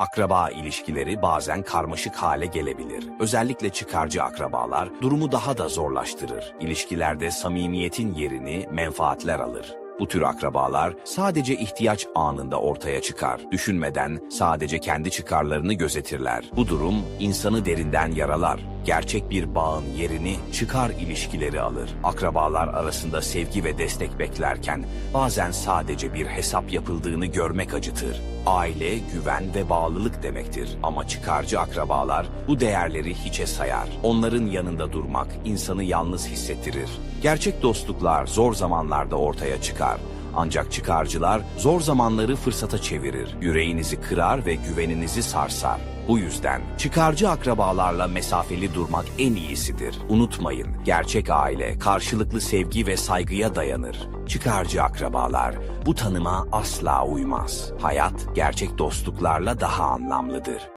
Akraba ilişkileri bazen karmaşık hale gelebilir. Özellikle çıkarcı akrabalar durumu daha da zorlaştırır. İlişkilerde samimiyetin yerini menfaatler alır. Bu tür akrabalar sadece ihtiyaç anında ortaya çıkar. Düşünmeden sadece kendi çıkarlarını gözetirler. Bu durum insanı derinden yaralar. Gerçek bir bağın yerini çıkar ilişkileri alır. Akrabalar arasında sevgi ve destek beklerken bazen sadece bir hesap yapıldığını görmek acıtır. Aile, güven ve bağlılık demektir ama çıkarcı akrabalar bu değerleri hiçe sayar. Onların yanında durmak insanı yalnız hissettirir. Gerçek dostluklar zor zamanlarda ortaya çıkar. Ancak çıkarcılar zor zamanları fırsata çevirir. Yüreğinizi kırar ve güveninizi sarsar. Bu yüzden çıkarcı akrabalarla mesafeli durmak en iyisidir. Unutmayın, gerçek aile karşılıklı sevgi ve saygıya dayanır. Çıkarcı akrabalar bu tanıma asla uymaz. Hayat gerçek dostluklarla daha anlamlıdır.